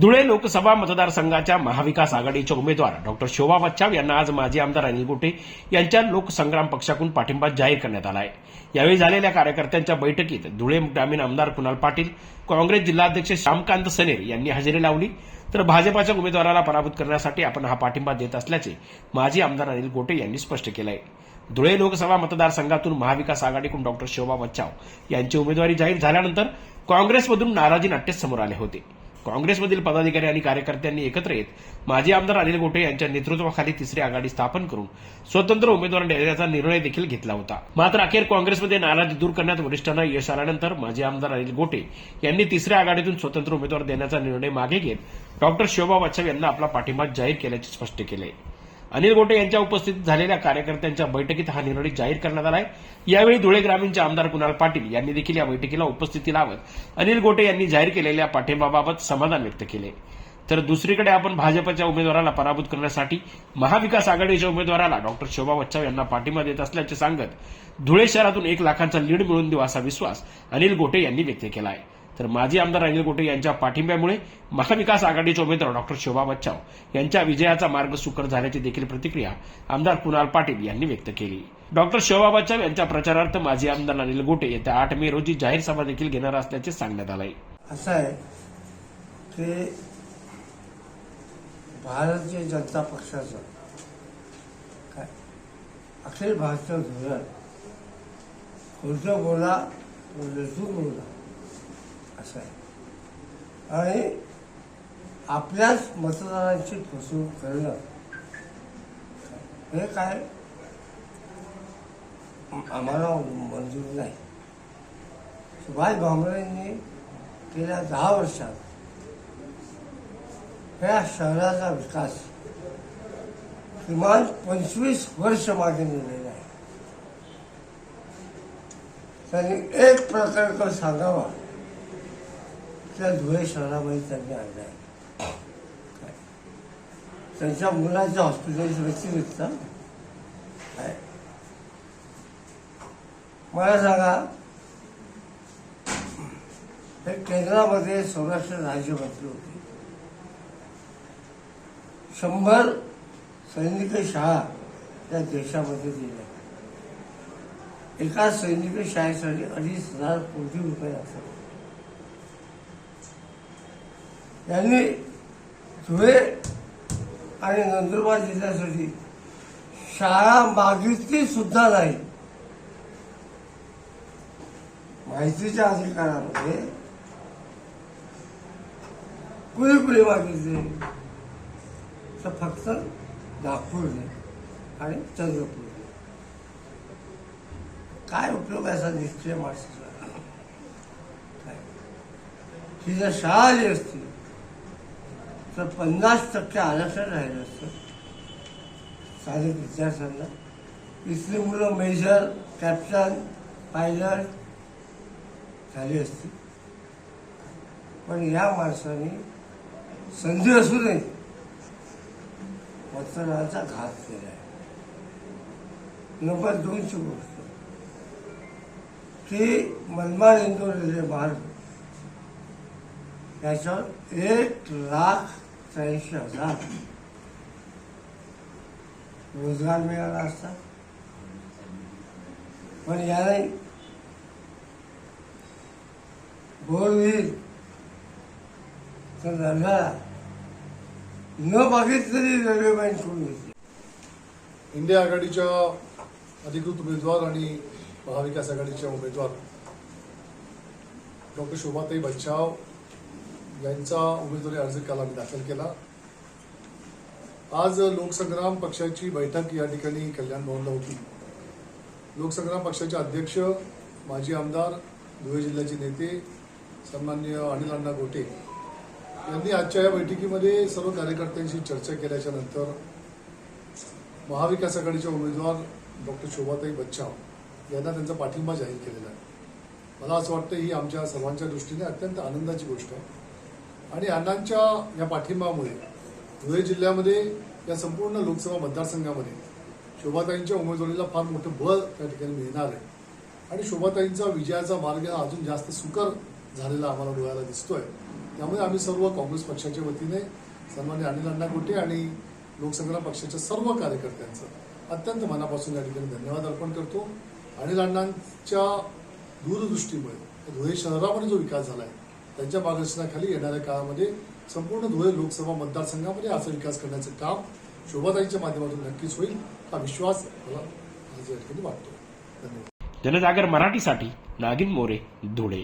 धुळे लोकसभा मतदारसंघाच्या महाविकास आघाडीचे उमेदवार डॉक्टर शोभा बच्चाव यांना आज माजी आमदार अनिल गोटे यांच्या लोकसंग्राम पक्षाकडून पाठिंबा जाहीर करण्यात आला आहे यावेळी झालेल्या कार्यकर्त्यांच्या बैठकीत धुळे ग्रामीण आमदार कुणाल पाटील काँग्रेस जिल्हाध्यक्ष श्यामकांत सनेर यांनी हजेरी लावली. तर भाजपाच्या उमेदवाराला पराभूत करण्यासाठी आपण हा पाठिंबा देत असल्याचे माजी आमदार अनिल गोटे यांनी स्पष्ट केलं आहे धुळे लोकसभा मतदारसंघातून महाविकास आघाडीकडून डॉक्टर शोभा बच्चाव यांची उमेदवारी जाहीर झाल्यानंतर काँग्रेसमधून नाराजी नाट्य समोर आले होते. काँग्रेसमधील पदाधिकारी आणि कार्यकर्त्यांनी एकत्र येत माजी आमदार अनिल गोटे यांच्या नेतृत्वाखाली तिसरी आघाडी स्थापन करून स्वतंत्र उमेदवार देण्याचा निर्णय देखील घेतला होता. मात्र अखेर काँग्रेसमध्ये नाराजी दूर करण्यात वरिष्ठांना यश आल्यानंतर माजी आमदार अनिल गोटे यांनी तिसऱ्या आघाडीतून स्वतंत्र उमेदवार देण्याचा निर्णय मागे घेत डॉक्टर शोभा वाचव यांना आपला पाठिंबा जाहीर केल्याचे स्पष्ट केले. अनिल गोटे यांच्या उपस्थितीत झालेल्या कार्यकर्त्यांच्या बैठकीत हा निर्णय जाहीर करण्यात आलाय. यावेळी धुळे ग्रामीणचे आमदार कुणाल पाटील यांनी देखील या बैठकीला उपस्थिती लावत अनिल गोटे यांनी जाहीर केलेल्या पाठिंबाबाबत समाधान व्यक्त केले. तर दुसरीकडे आपण भाजपच्या उमेदवाराला पराभूत करण्यासाठी महाविकास आघाडीच्या उमेदवाराला डॉक्टर शोभा बच्चाव यांना पाठिंबा देत असल्याचे सांगत धुळे शहरातून एक लाखांचा लीड मिळवून देऊ असा विश्वास अनिल गोटे यांनी व्यक्त केला आहे तर माजी आमदार अनिल गोटे यांच्या पाठिंब्यामुळे महाविकास आघाडीचे उमेदवार डॉक्टर शोभा बच्चाव यांच्या विजयाचा मार्ग सुकर झाल्याची देखील प्रतिक्रिया आमदार कुणाल पाटील यांनी व्यक्त केली. डॉक्टर शोभा बच्चाव यांच्या प्रचारार्थ माजी आमदार अनिल गोटे येत्या आठ मे रोजी जाहीर सभा देखील घेणार असल्याचे सांगण्यात आलं आहे असं आहे की भारतीय जनता पक्षाचं काय? अखिल भारतीय धोरण कोणतं बोला बोला. आहे. आणि आपल्याच मतदारांची फसवणूक करणं हे काय? आम्हाला मंजूर नाही. सुभाष भामरेंनी गेल्या दहा वर्षात या शहराचा विकास किमान पंचवीस वर्ष मागे नेलेला आहे. त्यांनी एक प्रकल्प सांगावा. त्या धुळे शहरामध्ये त्यांनी आणला आहे. त्यांच्या मुलाच्या हॉस्पिटल व्यतिरिक्त मला सांगा हे केंद्रामध्ये संरक्षण राज्यमंत्री होते. शंभर सैनिक शाळा त्या देशामध्ये दिल्या. एका सैनिक शाळेसाठी अडीच हजार कोटी रुपये लागतात. यांनी धुळे आणि नंदुरबार जिल्ह्यासाठी शाळा मागितली सुद्धा नाही. माहितीच्या अधिकारामध्ये कुणी कुणी मागितले तर फक्त नागपूरने आणि चंद्रपूरने काय उपयोग असा निश्चय माणसाचा? ही जर शाळा आली असती तर पन्नास टक्के आरक्षण राहिलं असतं. स्थानिक विद्यार्थ्यांना. इथली मुलं मेजर कॅप्टन पायलट झाली असती. पण या माणसाने संधी असू नये. मतदानाचा घात केला आहे नंबर दोनची गोष्ट. की मनमाड इंदोर रेल्वे मार्ग. याच्यावर एक लाख त्र्याऐंशी हजार. रोजगार मिळाला असता? पण याने बोरविहीर तर नव्याला न बघितलेली रेल्वे बँक करून घेतली. इंडिया आघाडीच्या अधिकृत उमेदवार आणि महाविकास आघाडीच्या उमेदवार डॉक्टर शोभाताई बच्चाव यांचा उमेदवारी अर्ज काल आम्ही दाखल केला. आज लोकसंग्राम पक्षाची बैठक या ठिकाणी कल्याण भवनला होती. लोकसंग्राम पक्षाचे अध्यक्ष माजी आमदार धुळे जिल्ह्याचे नेते सन्मान्य अनिल अण्णा गोटे यांनी आजच्या या बैठकीमध्ये सर्व कार्यकर्त्यांशी चर्चा केल्याच्यानंतर महाविकास आघाडीच्या उमेदवार डॉक्टर शोभाताई बच्चाव यांना त्यांचा पाठिंबा जाहीर केलेला आहे. मला असं वाटतं ही आमच्या सर्वांच्या दृष्टीने अत्यंत आनंदाची गोष्ट आहे. आणि अण्णांच्या या पाठिंबामुळे धुळे जिल्ह्यामध्ये या संपूर्ण लोकसभा मतदारसंघामध्ये शोभाताईंच्या उमेदवारीला फार मोठं बळ त्या ठिकाणी मिळणार आहे. आणि शोभाताईंचा विजयाचा मार्ग हा अजून जास्त सुकर झालेला आम्हाला डोळ्याला दिसतोय. त्यामुळे आम्ही सर्व काँग्रेस पक्षाच्या वतीने सन्मान्य अनिल अण्णा गोटे आणि लोकसंग्राम पक्षाच्या सर्व कार्यकर्त्यांचं अत्यंत मनापासून या ठिकाणी धन्यवाद अर्पण करतो. अनिल अण्णांच्या दूरदृष्टीमुळे धुळे शहरामध्ये जो विकास झाला आहे त्यांच्या मार्गदर्शनाखाली येणाऱ्या काळामध्ये संपूर्ण धुळे लोकसभा मतदारसंघामध्ये असा विकास करण्याचं काम शोभाताईच्या माध्यमातून नक्कीच होईल हा विश्वास मला आज या ठिकाणी वाटतो. धन्यवाद. जनजागर मराठीसाठी नागिन मोरे धुळे.